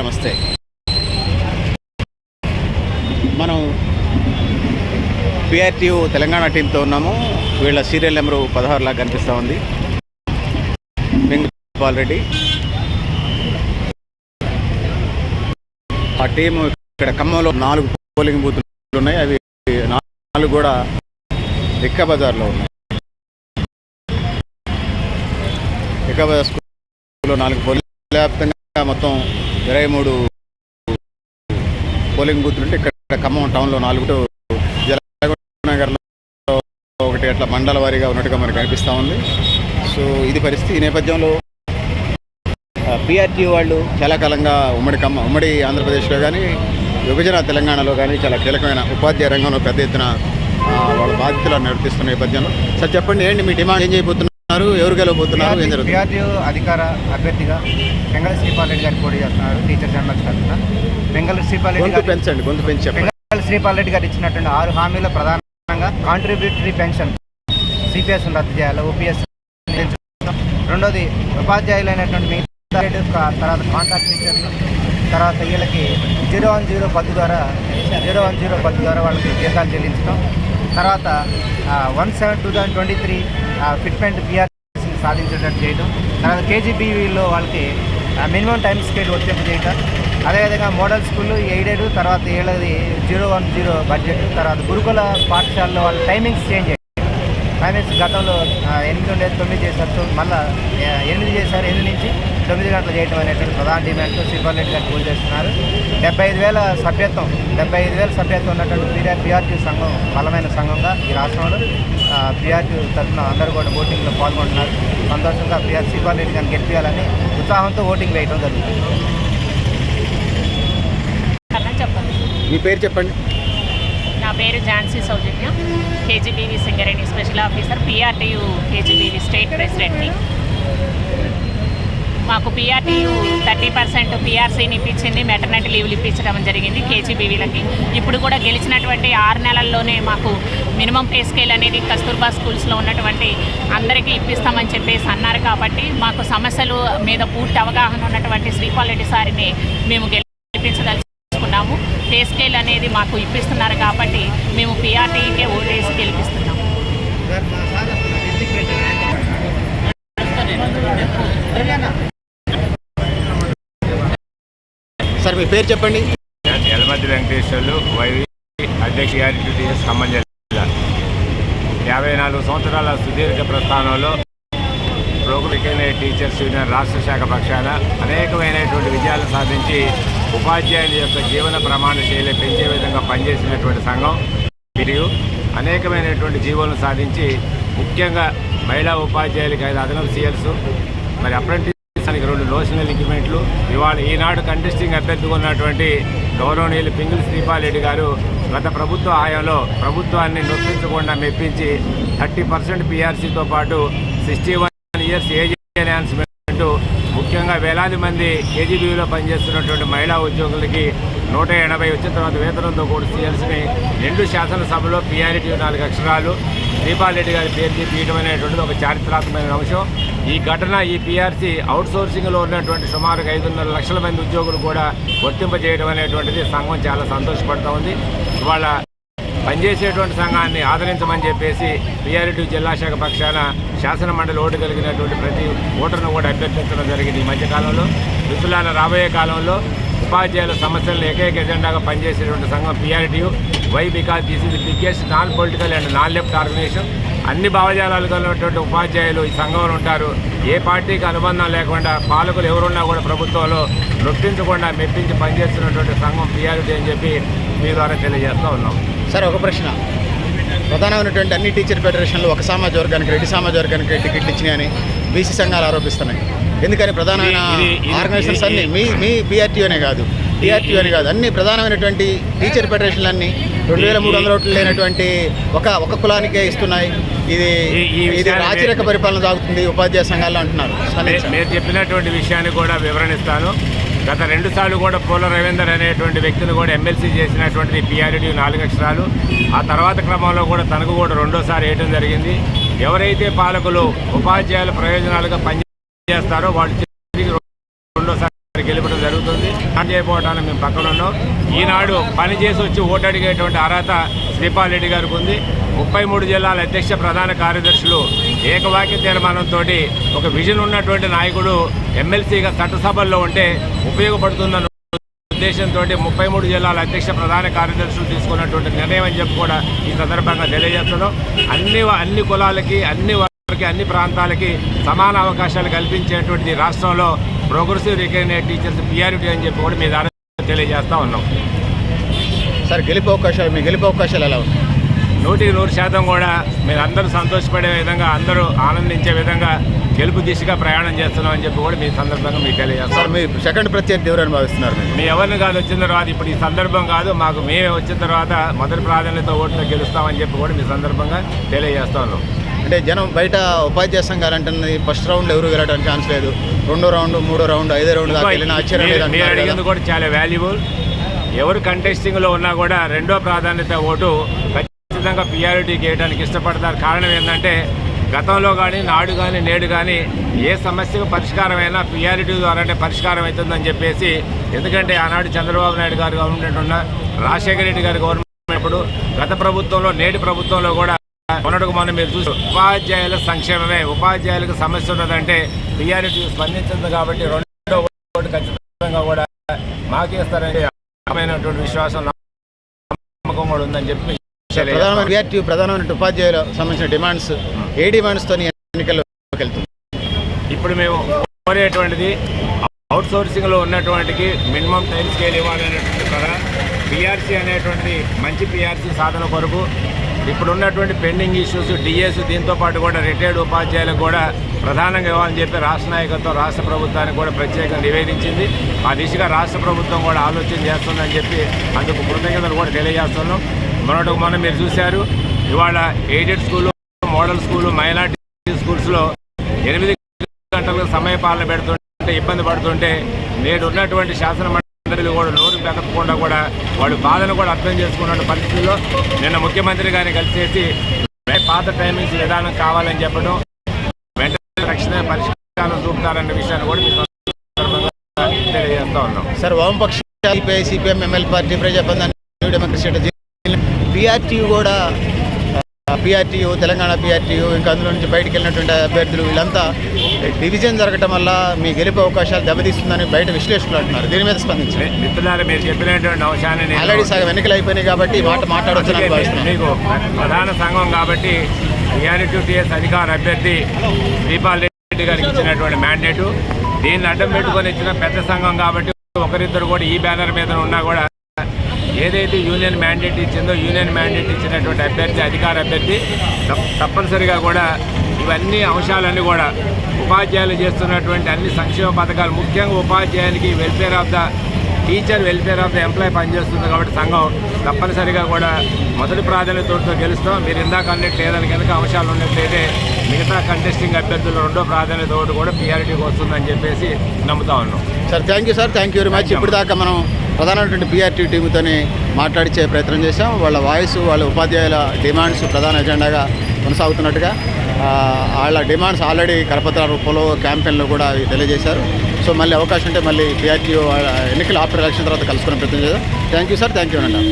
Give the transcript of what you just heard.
నమస్తే. మనం పిఆర్టీయు తెలంగాణ టీంతో ఉన్నాము. వీళ్ళ సీరియల్ నెంబరు పదహారు లాగా కనిపిస్తూ ఉంది. వెంకటపాల్ రెడ్డి. ఆ టీం ఇక్కడ ఖమ్మంలో నాలుగు పోలింగ్ బూతులు ఉన్నాయి. అవి నాలుగు కూడా ఎక్క బజార్లో ఉన్నాయి. ఎక్క బజార్ స్కూల్లో నాలుగు పోలింగ్. వ్యాప్తంగా మొత్తం ఇరవై మూడు పోలింగ్ బూత్లు ఉంటే ఇక్కడ ఖమ్మం టౌన్లో నాలుగు నగర్లో ఒకటి అట్లా మండల వారీగా ఉన్నట్టుగా మనకు కనిపిస్తూ ఉంది. సో ఇది పరిస్థితి ఈ నేపథ్యంలో పిఆర్టీ వాళ్ళు చాలా కాలంగా ఉమ్మడి కమ్మ ఉమ్మడి ఆంధ్రప్రదేశ్లో కానీ విభజన తెలంగాణలో కానీ చాలా కీలకమైన ఉపాధ్యాయ రంగంలో పెద్ద ఎత్తున వాళ్ళ బాధ్యతలు నిర్వర్తిస్తున్న నేపథ్యంలో. సార్ చెప్పండి ఏంటి మీ డిమాండ్? ఏం చేయబోతున్నారు? ఎవరు గెలవబోతున్నారు? ఏం జరుగుతుంది? పిఆర్టీయూ అధికార అభ్యర్థిగా బెంగళ శ్రీపాల్ రెడ్డి గారు పోటీ చేస్తున్నారు. టీచర్ జనరల్ తరఫున బెంగళ శ్రీపాల్ రెడ్డి గొంతు గారు పెంచండి గొంతు పెంచి చెప్పండి బెంగళ శ్రీపాల్ రెడ్డి గారు ఇచ్చినటువంటి ఆరు హామీల ప్రధానంగా కాంట్రిబ్యూటరీ పెన్షన్ సిపిఎస్ రద్దు చేయాలి ఓపీఎస్ రెండోది ఉపాధ్యాయులైనటువంటి మిగతా తర్వాత కాంట్రాక్ట్ టీచర్లు తర్వాత వీళ్ళకి జీరో వన్ జీరో పద్దు ద్వారా జీరో వన్ జీరో పద్దు ద్వారా వాళ్ళకి జీతాలు చెల్లించడం. తర్వాత one seven two thousand twenty three fitment పిఆర్సీని సాధించేటట్టు చేయడం తర్వాత కేజీబీవీలో వాళ్ళకి మినిమం టైం స్కేల్ వర్తింపు చేయటం. అదేవిధంగా మోడల్ స్కూల్ ఎయిడెడ్ తర్వాత ఏళ్ళది జీరో వన్ జీరో బడ్జెట్ తర్వాత గురుకుల పాఠశాలలో వాళ్ళ టైమింగ్స్ చేంజ్ అయ్యాయి. టైమింగ్స్ గతంలో ఎనిమిది ఉండేది తొమ్మిది చేశారు మళ్ళీ ఎనిమిది చేశారు ఎనిమిది నుంచి తొమ్మిది గంటలు చేయటం అనేటువంటి ప్రధాన డిమాండ్తో సిబ్బంది గారు పూజ చేస్తున్నారు. డెబ్బై ఐదు వేల సభ్యత్వం డెబ్బై ఐదు వేల సభ్యత్వం ఉన్నటువంటి పీఆర్ పిఆర్టీ సంఘం బలమైన సంఘంగా ఈ రాష్ట్రంలో. పిఆర్టీ తరఫున అందరూ కూడా ఓటింగ్లో పాల్గొంటున్నారు. సంతోషంగా పిఆర్ శ్రీపాల్ రెడ్డి గారిని గెలిపించాలని ఉత్సాహంతో ఓటింగ్ వేయడం జరుగుతుంది. అలా చెప్పండి. మీ పేరు చెప్పండి. నా పేరు Jhansi Soujanya KGBV Singareni special officer PRTU KGBV state ప్రెసిడెంట్ని. మాకు పిఆర్టీ థర్టీ పర్సెంట్ పిఆర్సీని ఇప్పించింది మెటర్నిటీ లీవ్లు ఇప్పించడం జరిగింది కేజీబీవీలకి ఇప్పుడు కూడా గెలిచినటువంటి ఆరు నెలల్లోనే మాకు మినిమం పే స్కేల్ అనేది కస్తూర్బా స్కూల్స్లో ఉన్నటువంటి అందరికీ ఇప్పిస్తామని చెప్పేసి అన్నారు కాబట్టి మాకు సమస్యలు మీద పూర్తి అవగాహన ఉన్నటువంటి శ్రీపాలరెడ్డి సారిని మేము గెలిపించదలుచుకున్నాము. పే స్కేల్ అనేది మాకు ఇప్పిస్తున్నారు కాబట్టి మేము పిఆర్టీకే ఓటేసి గెలిపిస్తున్నాము. సార్ మీ పేరు చెప్పండి. యలమతి వెంకటేశ్వర్లు వైవి అధ్యక్ష టీఎస్ ఖమ్మం జిల్లా. యాభై నాలుగు సంవత్సరాల సుదీర్ఘ ప్రస్థానంలో ప్రోగ్రికైన టీచర్స్ యూనియన్ రాష్ట్ర శాఖ పక్షాన అనేకమైనటువంటి విజయాలు సాధించి ఉపాధ్యాయుల యొక్క జీవన ప్రమాణ శైలి పెంచే విధంగా పనిచేసినటువంటి సంఘం. మరియు అనేకమైనటువంటి జీవోలను సాధించి ముఖ్యంగా మహిళా ఉపాధ్యాయులకి ఐదు అదనపు సీఎల్స్ మరి అప్రెంటిస్కి రెండు లోషనల్ ఇంక్రిమెంట్లు ఇవాళ ఈనాడు కంటెస్టింగ్ అభ్యర్థిగా ఉన్నటువంటి గౌరవనీయులు పింగిల్ శ్రీపాలరెడ్డి గారు గత ప్రభుత్వ హయాంలో ప్రభుత్వాన్ని నొప్పించకుండా మెప్పించి థర్టీ పర్సెంట్ పీఆర్సీతో పాటు sixty one years age enhancement ముఖ్యంగా వేలాది మంది కేజీబీలో పనిచేస్తున్నటువంటి మహిళా ఉద్యోగులకి నూట ఎనభై వచ్చిన తర్వాత వేతనంతో కూడి సీఎల్స్ని రెండు శాసనసభలో పీఆర్టీ నాలుగు అక్షరాలు శ్రీపాల్ రెడ్డి గారి పేరు తీయడం ఒక చారిత్రాత్మకమైన అంశం. ఈ ఘటన ఈ పీఆర్సీ అవుట్ సోర్సింగ్లో ఉన్నటువంటి సుమారు ఐదున్నర లక్షల మంది ఉద్యోగులు కూడా వర్తింపజేయడం అనేటువంటిది సంఘం చాలా సంతోషపడుతూ ఉంది. ఇవాళ పనిచేసేటువంటి సంఘాన్ని ఆదరించమని చెప్పేసి పీఆర్టీ జిల్లా శాఖ పక్షాన శాసన మండలి ఓటు కలిగినటువంటి ప్రతి ఓటర్ను కూడా అభ్యర్థించడం జరిగింది ఈ మధ్యకాలంలో. మిత్రులాల రాబోయే కాలంలో ఉపాధ్యాయుల సమస్యలను ఏకైక ఎజెండాగా పనిచేసేటువంటి సంఘం PRTU why because this is biggest non political and non left organisation. అన్ని భావజాలాలు కలిగినటువంటి ఉపాధ్యాయులు ఈ సంఘంలో ఉంటారు. ఏ పార్టీకి అనుబంధం లేకుండా పాలకులు ఎవరున్నా కూడా ప్రభుత్వంలో నొప్పించకుండా మెప్పించి పనిచేస్తున్నటువంటి సంఘం పిఆర్టీ అని చెప్పి మీ ద్వారా తెలియజేస్తూ ఉన్నాం. సార్ ఒక ప్రశ్న. ప్రధానమైనటువంటి అన్ని టీచర్ ఫెడరేషన్లు ఒక సామాజిక వర్గానికి రెడ్డి సామాజిక వర్గానికి టికెట్లు ఇచ్చినాయని బీసీ సంఘాలు ఆరోపిస్తున్నాయి. ఎందుకని ప్రధానమైన ఆర్గనైజేషన్స్ అన్ని? మీ మీ బీఆర్టీఓనే కాదు. టీఆర్టీఓ అని కాదు. అన్ని ప్రధానమైనటువంటి టీచర్ ఫెడరేషన్లు అన్ని రెండు వేల మూడు వందల ఓట్లు లేనటువంటి ఒక ఒక కులానికే ఇస్తున్నాయి. ఇది ఇది రాచరిక పరిపాలన సాగుతుంది ఉపాధ్యాయ సంఘాల్లో అంటున్నారు. మీరు చెప్పినటువంటి విషయాన్ని కూడా వివరణిస్తాను. గత రెండు సార్లు కూడా పూల రవీందర్ అనేటువంటి వ్యక్తిని కూడా ఎమ్మెల్సీ చేసినటువంటిది పిఆర్డీ నాలుగు అక్షరాలు. ఆ తర్వాత క్రమంలో కూడా తనకు కూడా రెండోసారి వేయడం జరిగింది. ఎవరైతే పాలకులు ఉపాధ్యాయుల ప్రయోజనాలుగా చేస్తారో వాళ్ళు తిరిగి రెండోసారి గెలపడం జరుగుతుంది. పని చేయకపోవడానికి మేము పక్కన ఉన్నాం. ఈనాడు పని చేసి వచ్చి ఓటు అడిగేటువంటి అర్హత శ్రీపాల్ రెడ్డి గారికి ఉంది. ముప్పై మూడు జిల్లాల అధ్యక్ష ప్రధాన కార్యదర్శులు ఏకవాక్య తీర్మానంతో ఒక విజన్ ఉన్నటువంటి నాయకుడు ఎమ్మెల్సీగా చట్టసభల్లో ఉంటే ఉపయోగపడుతుందన్న ఉద్దేశంతో ముప్పై మూడు జిల్లాల అధ్యక్ష ప్రధాన కార్యదర్శులు తీసుకున్నటువంటి నిర్ణయం అని చెప్పి కూడా ఈ సందర్భంగా తెలియజేస్తున్నాం. అన్ని అన్ని కులాలకి అన్ని అన్ని ప్రాంతాలకి సమాన అవకాశాలు కల్పించేటువంటి రాష్ట్రంలో ప్రోగ్రెసివ్ రికగ్నైజ్ టీచర్స్ పిఆర్టీ అని చెప్పి కూడా మీ ద్వారా తెలియజేస్తా ఉన్నాం. సార్ గెలుపు అవకాశాలు మీ గెలుపు అవకాశాలు ఎలా ఉన్నాయి? నూటికి నూరు శాతం కూడా మీరు అందరూ సంతోషపడే విధంగా అందరూ ఆనందించే విధంగా గెలుపు దిశగా ప్రయాణం చేస్తున్నాం అని చెప్పి కూడా మీ సందర్భంగా మీకు తెలియజేస్తాం సార్ మీ సెకండ్ ప్రత్యర్థి ఎవరని భావిస్తున్నారు మీరు? మీ ఎవరిని కాదు వచ్చిన తర్వాత ఇప్పుడు ఈ సందర్భం కాదు మాకు మేమే వచ్చిన తర్వాత మొదటి ప్రాధాన్యత ఓట్లు గెలుస్తామని చెప్పి కూడా మీ సందర్భంగా తెలియజేస్తా ఉన్నాం. అంటే జనం బయట ఉపాధ్యాయ సంఘాలు అంటున్నది ఫస్ట్ రౌండ్ ఎవరు వెళ్ళడానికి ఛాన్స్ లేదు. రెండో రౌండ్ మూడో రౌండ్ ఐదో రౌండ్ దాకా వెళ్ళిన ఆశ్చర్యం లేదు అడిగింది. కూడా చాలా వాల్యుబుల్ ఎవరు కంటెస్టింగ్లో ఉన్నా కూడా రెండో ప్రాధాన్యత ఓటు ఖచ్చితంగా పిఆర్టీకి వేయడానికి ఇష్టపడతారు. కారణం ఏంటంటే గతంలో కానీ నాడు కానీ నేడు కానీ ఏ సమస్యకు పరిష్కారమైనా పిఆర్టీ ద్వారానే పరిష్కారం అవుతుందని చెప్పేసి ఎందుకంటే ఆనాడు చంద్రబాబు నాయుడు గారు గవర్నమెంట్ ఉన్న రాజశేఖర రెడ్డి గారి గవర్నమెంట్ ఇప్పుడు గత ప్రభుత్వంలో నేటి ప్రభుత్వంలో కూడా మొన్నటికి మొన్న మీరు చూసి ఉపాధ్యాయుల సంక్షేమమే. ఉపాధ్యాయులకు సమస్య ఉన్నదంటే పిఆర్టీ స్పందించింది కాబట్టి రెండో ఓటు ఖచ్చితంగా కూడా మాకేస్తారని రకమైనటువంటి విశ్వాసం నమ్మకం కూడా ఉందని చెప్పి ప్రధానమైన ఉపాధ్యాయుల సంబంధించిన డిమాండ్స్ ఏ డిమాండ్స్తో ఎన్నికల్లోకి వెళ్తుంది ఇప్పుడు మేము కోరేటువంటిది అవుట్ సోర్సింగ్లో ఉన్నటువంటికి మినిమం టైం స్కేల్ ఇవ్వాలనేటువంటి ద్వారా పిఆర్సీ అనేటువంటిది మంచి పిఆర్సీ సాధన కొరకు ఇప్పుడు ఉన్నటువంటి పెండింగ్ ఇష్యూస్ డిఎస్ దీంతో పాటు కూడా రిటైర్డ్ ఉపాధ్యాయులకు కూడా ప్రధానంగా ఇవ్వాలని చెప్పి రాష్ట్ర నాయకత్వం రాష్ట్ర ప్రభుత్వానికి కూడా ప్రత్యేకంగా నివేదించింది. ఆ దిశగా రాష్ట్ర ప్రభుత్వం కూడా ఆలోచన చేస్తుందని చెప్పి అందుకు కృతజ్ఞతలు కూడా తెలియజేస్తున్నాం. మొన్నటికి మొన్న మీరు చూశారు ఇవాళ aided school model school minority స్కూల్స్లో ఎనిమిది గంటలకు సమయ పాలన పెడుతుంటే ఇబ్బంది పడుతుంటే నేడు ఉన్నటువంటి శాసన మండలిలు కూడా నోరు పెతకకుండా కూడా వాళ్ళు బాధను కూడా అర్థం చేసుకున్న పరిస్థితుల్లో నిన్న ముఖ్యమంత్రి గారిని కలిసేసి పాత టైమింగ్స్ విధానం కావాలని చెప్పడం వెంటనే రక్షణ పరిష్కారం చూపుతారన్న విషయాన్ని కూడా తెలియజేస్తా ఉన్నాం. సార్ వామపక్ష సిపిఐ సిపిఎం ఎంఎల్ పార్టీ ప్రజాబంధాన్ని న్యూ డెమోక్రసీ పిఆర్టీయూ కూడా పిఆర్టీయూ తెలంగాణ పిఆర్టీయూ ఇంకా అందులో నుంచి బయటకు వెళ్ళినటువంటి అభ్యర్థులు వీళ్ళంతా డివిజన్ జరగటం వల్ల మీ గెలుపు అవకాశాలు దెబ్బతీస్తుందని బయట విశ్లేషకులు అంటున్నారు. దీని మీద స్పందించారు మిత్రులారా మీరు చెప్పినటువంటి అంశాన్ని ఆల్రెడీ సగం ఎన్నికలు అయిపోయినాయి కాబట్టి మాట మీకు ప్రధాన సంఘం కాబట్టి అధికార అభ్యర్థి శ్రీపాల్ రెడ్డి గారికి ఇచ్చినటువంటి మ్యాండేటు దీన్ని అడ్డం పెట్టుకొని ఇచ్చిన పెద్ద సంఘం కాబట్టి ఒకరిద్దరు కూడా ఈ బ్యానర్ మీద ఉన్నా కూడా ఏదైతే యూనియన్ మ్యాండేట్ ఇచ్చిందో యూనియన్ మ్యాండేట్ ఇచ్చినటువంటి అభ్యర్థి అధికార అభ్యర్థి తప్- తప్పనిసరిగా కూడా ఇవన్నీ అంశాలన్నీ కూడా ఉపాధ్యాయులు చేస్తున్నటువంటి అన్ని సంక్షేమ పథకాలు ముఖ్యంగా ఉపాధ్యాయునికి welfare of the teacher welfare of the employ పనిచేస్తుంది కాబట్టి సంఘం తప్పనిసరిగా కూడా మొదటి ప్రాధాన్యతతో గెలుస్తాం. మీరు ఇందాక అన్నట్టు ఏదైనా కనుక అంశాలు ఉన్నట్లయితే మిగతా కంటెస్టింగ్ అభ్యర్థులు రెండో ప్రాధాన్యత ఒకటి కూడా పిఆర్టీకి వస్తుందని చెప్పేసి నమ్ముతా ఉన్నాం. Sir thank you sir thank you very much ఇప్పుడు దాకా మనం ప్రధానమైనటువంటి బీఆర్టీ టీముతోని మాట్లాడిచే ప్రయత్నం చేశాం. వాళ్ళ వాయిస్ వాళ్ళ ఉపాధ్యాయుల డిమాండ్స్ ప్రధాన ఎజెండాగా కొనసాగుతున్నట్టుగా వాళ్ళ డిమాండ్స్ ఆల్రెడీ కరపత్ర రూపంలో క్యాంపెయిన్లో కూడా తెలియజేశారు. సో మళ్ళీ అవకాశం ఉంటే మళ్ళీ పిఆర్టీ ఎన్నికల ఆఫ్టర్ ఎలక్షన్ తర్వాత కలుసుకునే ప్రయత్నం చేద్దాం. Thank you sir thank you అండి